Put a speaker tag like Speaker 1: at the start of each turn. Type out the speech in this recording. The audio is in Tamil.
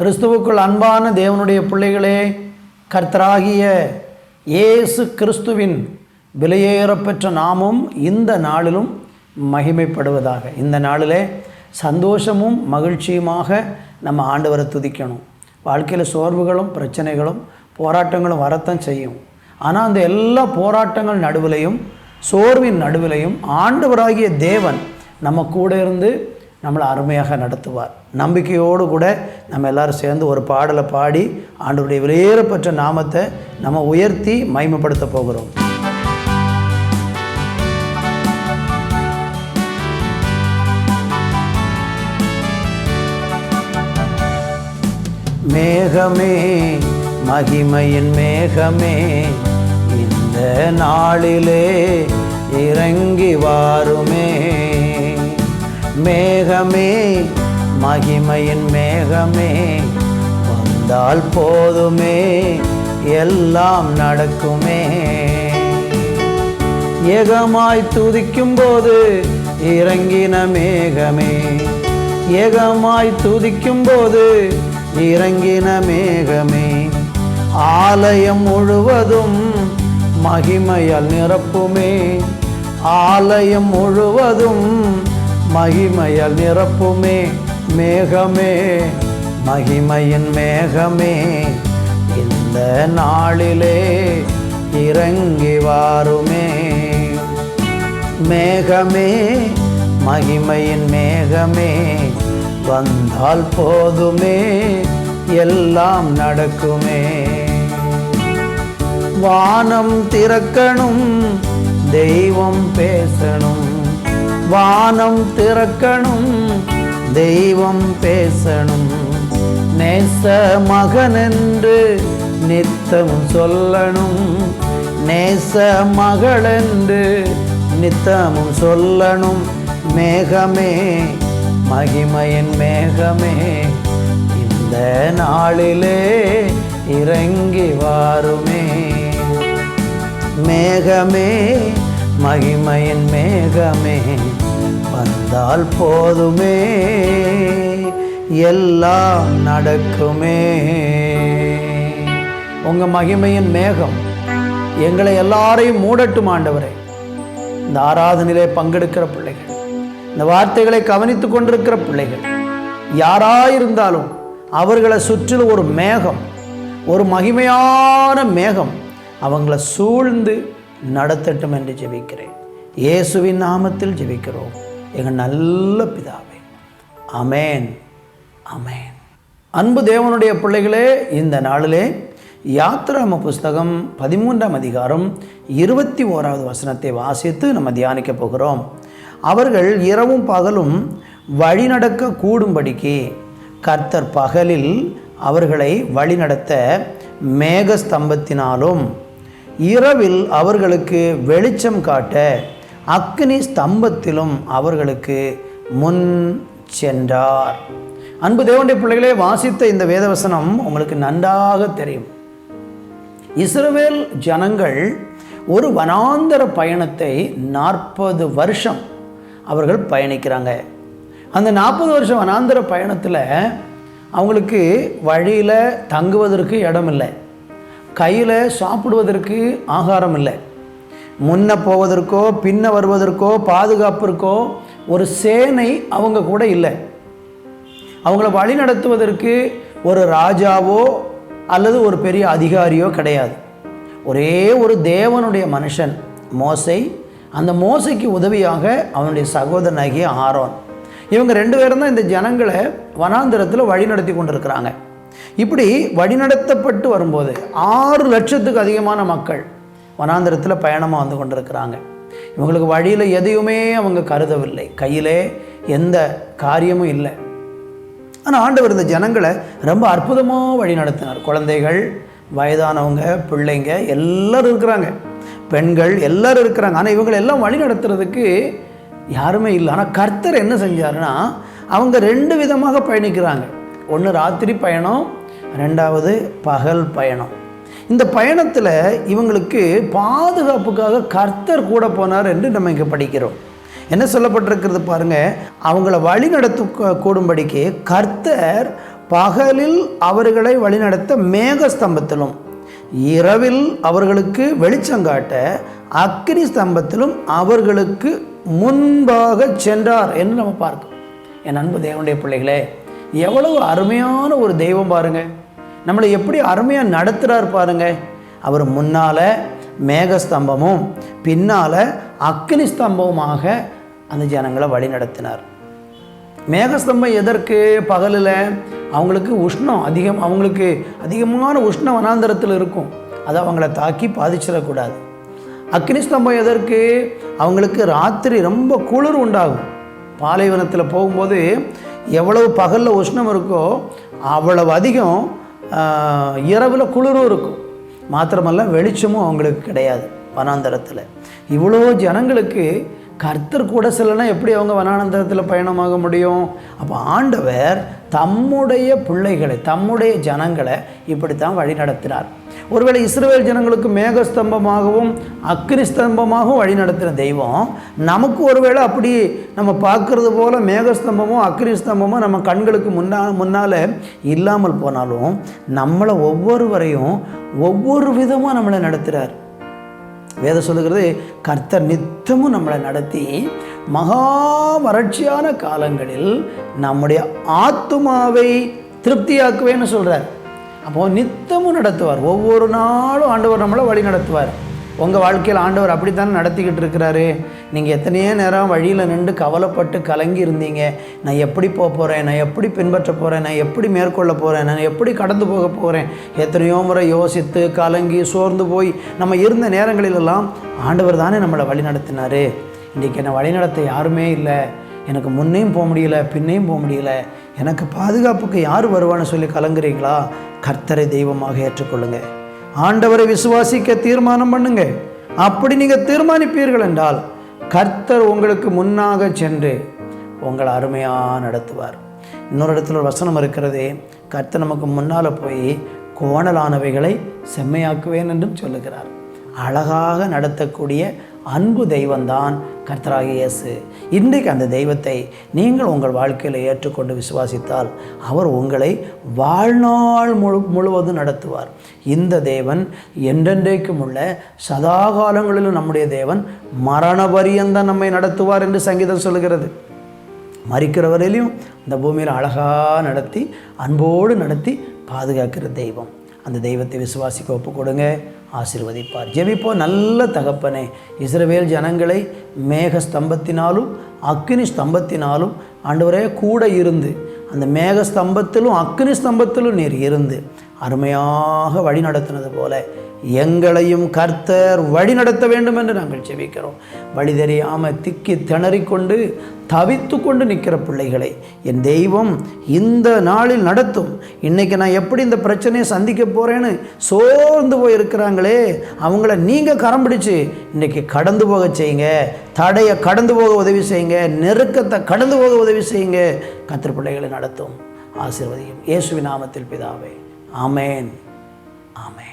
Speaker 1: கிறிஸ்துவுக்குள் அன்பான தேவனுடைய பிள்ளைகளே கர்த்தராகிய இயேசு கிறிஸ்துவின் விலையேறப்பெற்ற நாமும் இந்த நாளிலும் மகிமைப்படுவதாக. இந்த நாளிலே சந்தோஷமும் மகிழ்ச்சியுமாக நம்ம ஆண்டவரை துதிக்கணும். வாழ்க்கையில் சோர்வுகளும் பிரச்சனைகளும் போராட்டங்களும் வரத்தான் செய்யும். ஆனால் அந்த எல்லா போராட்டங்கள் நடுவிலையும் சோர்வின் நடுவிலையும் ஆண்டவராகிய தேவன் நம்ம கூட இருந்து நம்மளை அருமையாக நடத்துவார். நம்பிக்கையோடு கூட நம்ம எல்லாரும் சேர்ந்து ஒரு பாடலை பாடி ஆண்டவருடைய விலையேறப்பெற்ற நாமத்தை நம்ம உயர்த்தி மைமப்படுத்த போகிறோம். மேகமே மகிமையின் மேகமே இந்த நாளிலே இறங்கி வாருமே. மகிமையின் மேகமே வந்தால் போதுமே எல்லாம் நடக்குமே. ஏகமாய் துதிக்கும் போது இறங்கின மேகமே ஏகமாய் துதிக்கும் போது இறங்கின மேகமே. ஆலயம் முழுவதும் மகிமையால் நிரப்புமே ஆலயம் முழுவதும் மகிமையால் நிரப்புமே. மேகமே மகிமையின் மேகமே இந்த நாளிலே இறங்கி வாருமே. மேகமே மகிமையின் மேகமே வந்தால் போதுமே எல்லாம் நடக்குமே. வானம் திறக்கணும் தெய்வம் பேசணும். வானம் திறக்கணும் தெய்வம் பேசணும். நேச மகனென்று நித்தம் சொல்லணும். நேச மகளென்று நித்தமும் சொல்லணும். மேகமே மகிமையின் மேகமே இந்த நாளிலே இறங்கி வாருமே. மேகமே மகிமையின் மேகமே வந்தால் போதுமே. எல்லாம் நடக்குமே. உங்க மகிமையின் மேகம் எங்களை எல்லாரையும் மூடட்டும் ஆண்டவரே. இந்த ஆராதனையிலே பங்கெடுக்கிற பிள்ளைகள் இந்த வார்த்தைகளை கவனித்து கொண்டிருக்கிற பிள்ளைகள் யாராயிருந்தாலும் அவர்களை சுற்றிலும் ஒரு மேகம் ஒரு மகிமையான மேகம் அவங்கள சூழ்ந்து நடத்தட்டும் என்று ஜெபிக்கிறேன். இயேசுவின் நாமத்தில் ஜெபிக்கிறோம். எங்கள் நல்ல பிதாவே. அமேன் அமேன் அன்பு தேவனுடைய பிள்ளைகளே இந்த நாளிலே யாத்திராம புஸ்தகம் பதிமூன்றாம் அதிகாரம் இருபத்தி ஓராவது வசனத்தை வாசித்து நம்ம தியானிக்கப் போகிறோம். அவர்கள் இரவும் பகலும் வழிநடக்க கூடும்படிக்கு கர்த்தர் பகலில் அவர்களை வழிநடத்த மேகஸ்தம்பத்தினாலும் இரவில் அவர்களுக்கு வெளிச்சம் காட்ட அக்னி ஸ்தம்பத்திலும் அவர்களுக்கு முன் சென்றார். அன்பு தேவனுடைய பிள்ளைகளே வாசித்த இந்த வேதவசனம் உங்களுக்கு நன்றாக தெரியும். இஸ்ரவேல் ஜனங்கள் ஒரு வனாந்தர பயணத்தை நாற்பது வருஷம் அவர்கள் பயணிக்கிறாங்க. அந்த நாற்பது வருஷம் வனாந்தர பயணத்தில் அவங்களுக்கு வழியில் தங்குவதற்கு இடம் இல்லை கையில் சாப்பிடுவதற்கு ஆகாரம் இல்லை. முன்ன போவதற்கோ பின்ன வருவதற்கோ பாதுகாப்பிற்கோ ஒரு சேனை அவங்க கூட இல்லை. அவங்கள வழி நடத்துவதற்கு ஒரு ராஜாவோ அல்லது ஒரு பெரிய அதிகாரியோ கிடையாது. ஒரே ஒரு தேவனுடைய மனுஷன் மோசை. அந்த மோசைக்கு உதவியாக அவனுடைய சகோதரனாகிய ஆரோன். இவங்க ரெண்டு பேரும் தான் இந்த ஜனங்களை வனாந்திரத்தில் வழி நடத்தி கொண்டிருக்கிறாங்க. இப்படி வழிநடத்தப்பட்டு வரும்போது ஆறு லட்சத்துக்கு அதிகமான மக்கள் வனாந்திரத்தில் பயணமாக வந்து கொண்டிருக்கிறாங்க. இவங்களுக்கு வழியில் எதையுமே அவங்க கருதவில்லை. கையிலே எந்த காரியமும் இல்லை. ஆனால் ஆண்டவர் இந்த ஜனங்களை ரொம்ப அற்புதமாக வழி நடத்தினார். குழந்தைகள் வயதானவங்க பிள்ளைங்க எல்லோரும் இருக்கிறாங்க. பெண்கள் எல்லோரும் இருக்கிறாங்க. ஆனால் இவங்களை எல்லாம் வழி நடத்துறதுக்கு யாருமே இல்லை. ஆனால் கர்த்தர் என்ன செஞ்சாருன்னா அவங்க ரெண்டு விதமாக பயணிக்கிறாங்க. ஒன்று ராத்திரி பயணம் ரெண்டாவது பகல் பயணம். இந்த பயணத்தில் இவங்களுக்கு பாதுகாப்புக்காக கர்த்தர் கூட போனார் என்று நம்ம இங்கே படிக்கிறோம். என்ன சொல்லப்பட்டிருக்கிறது பாருங்க? அவங்கள வழி நடத்த கூடும்படிக்கு கர்த்தர் பகலில் அவர்களை வழிநடத்த மேகஸ்தம்பத்திலும் இரவில் அவர்களுக்கு வெளிச்சம் காட்ட அக்னி ஸ்தம்பத்திலும் அவர்களுக்கு முன்பாக சென்றார் என்று நம்ம பார்க்கணும் என் அன்பு தேவனுடைய பிள்ளைகளே எவ்வளவு அருமையான ஒரு தெய்வம் பாருங்கள் நம்மளை எப்படி அருமையாக நடத்துகிறார் பாருங்க. அவர் முன்னால் மேகஸ்தம்பமும் பின்னால் அக்னி ஸ்தம்பமாக அந்த ஜனங்களை வழி நடத்தினார் மேகஸ்தம்பம் எதற்கு? பகலில் அவங்களுக்கு உஷ்ணம் அதிகம் அவங்களுக்கு அதிகமான உஷ்ண வனாந்தரத்தில் இருக்கும். அதை அவங்கள தாக்கி பாதிச்சிடக்கூடாது. அக்னி ஸ்தம்பம் எதற்கு? அவங்களுக்கு ராத்திரி ரொம்ப குளிர் உண்டாகும். பாலைவனத்தில் போகும்போது எவ்வளவு பகலில் உஷ்ணம் இருக்கோ அவ்வளவு அதிகம் இரவில் குளிரும் இருக்கும். மாத்திரமல்ல வெளிச்சமும் அவங்களுக்கு கிடையாது வனாந்தரத்தில். இவ்வளோ ஜனங்களுக்கு கர்த்தர் கூட செல்லனா எப்படி அவங்க வனானந்தரத்தில் பயணமாக முடியும்? அப்போ ஆண்டவர் தம்முடைய பிள்ளைகளை தம்முடைய ஜனங்களை இப்படித்தான் வழி நடத்தினார் ஒருவேளை இஸ்ரேல் ஜனங்களுக்கு மேகஸ்தம்பமாகவும் அக்னி ஸ்தம்பமாகவும் வழி தெய்வம் நமக்கு ஒருவேளை அப்படி நம்ம பார்க்குறது போல் மேகஸ்தம்பமும் அக்னிஸ்தம்பமும் நம்ம கண்களுக்கு முன்னா முன்னால் இல்லாமல் போனாலும் நம்மளை ஒவ்வொருவரையும் ஒவ்வொரு விதமாக நம்மளை நடத்துகிறார் வேதம் சொல்லுகிறது கர்த்தர் நித்தமும் நம்மளை நடத்தி மகா வறட்சியான காலங்களில் நம்முடைய ஆத்துமாவை திருப்தியாக்குவேன்னு சொல்கிறார் அப்போது நித்தமும் நடத்துவார். ஒவ்வொரு நாளும் ஆண்டவர் நம்மளை வழி நடத்துவார். உங்கள் வாழ்க்கையில் ஆண்டவர் அப்படித்தானே நடத்திக்கிட்டு இருக்கிறாரு? நீங்கள் எத்தனையோ நேரம் வழியில் நின்று கவலைப்பட்டு கலங்கி இருந்தீங்க. நான் எப்படி போக போகிறேன் நான் எப்படி பின்பற்ற போகிறேன் நான் எப்படி மேற்கொள்ள போகிறேன் நான் எப்படி கடந்து போக போகிறேன் எத்தனையோ முறை யோசித்து கலங்கி சோர்ந்து போய் நம்ம இருந்த நேரங்களிலெல்லாம் ஆண்டவர் தானே நம்மளை வழி நடத்தினார். இன்றைக்கி என்னை வழிநடத்த யாருமே இல்லை. எனக்கு முன்னையும் போக முடியல பின்னையும் போக முடியல. எனக்கு பாதுகாப்புக்கு யார் வருவான்னு சொல்லி கலங்குறீங்களா? கர்த்தரை தெய்வமாக ஏற்றுக்கொள்ளுங்கள் ஆண்டவரை விசுவாசிக்க தீர்மானம் பண்ணுங்க. அப்படி நீங்கள் தீர்மானிப்பீர்கள் என்றால் கர்த்தர் உங்களுக்கு முன்னாக சென்று உங்களை அருமையாக நடத்துவார். இன்னொரு இடத்துல ஒரு வசனம் இருக்கிறது கர்த்தர் நமக்கு முன்னால் போய் கோணலானவைகளை செம்மையாக்குவேன் என்றும் சொல்லுகிறார். அழகாக நடத்தக்கூடிய அன்பு தெய்வம்தான் கர்த்தராக இயேசு. இன்றைக்கு அந்த தெய்வத்தை நீங்கள் உங்கள் வாழ்க்கையில் ஏற்றுக்கொண்டு விசுவாசித்தால் அவர் உங்களை வாழ்நாள் முழு முழுவதும் நடத்துவார். இந்த தேவன் என்றென்றைக்கும் உள்ள சதாகாலங்களிலும் நம்முடைய தேவன் மரண பரியந்தான் நம்மை நடத்துவார் என்று சங்கீதம் சொல்கிறது மறிக்கிறவரையிலையும் இந்த பூமியில் அழகாக நடத்தி அன்போடு நடத்தி பாதுகாக்கிற தெய்வம். அந்த தெய்வத்தை விசுவாசிக்க ஒப்பு கொடுங்க ஆசிர்வதிப்பார். ஜெபிப்போ நல்ல தகப்பனே இஸ்ரவேல் ஜனங்களை மேக ஸ்தம்பத்தினாலும் அக்னி ஸ்தம்பத்தினாலும் ஆண்டவரே கூட இருந்து அந்த மேக ஸ்தம்பத்திலும் அக்னி ஸ்தம்பத்திலும் நீர் இருந்து அருமையாக வழி நடத்தினது போல எங்களையும் கர்த்தர் வழி நடத்த வேண்டும் என்று நாங்கள் செபிக்கிறோம் வழி தெரியாமல் திக்கி திணறிக்கொண்டு தவித்து கொண்டு நிற்கிற பிள்ளைகளை என் தெய்வம் இந்த நாளில் நடத்தும். இன்றைக்கி நான் எப்படி இந்த பிரச்சனையை சந்திக்க போகிறேன்னு சோர்ந்து போய் இருக்கிறாங்களே அவங்கள நீங்கள் கரம் பிடிச்சு இன்றைக்கி கடந்து போக செய்யுங்க. தடையை கடந்து போக உதவி செய்யுங்க. நெருக்கத்தை கடந்து போக உதவி செய்யுங்க. கத்திர பிள்ளைகளை நடத்தும். ஆசீர்வதியும். இயேசுவின் நாமத்தில் பிதாவே. ஆமேன். ஆமேன்.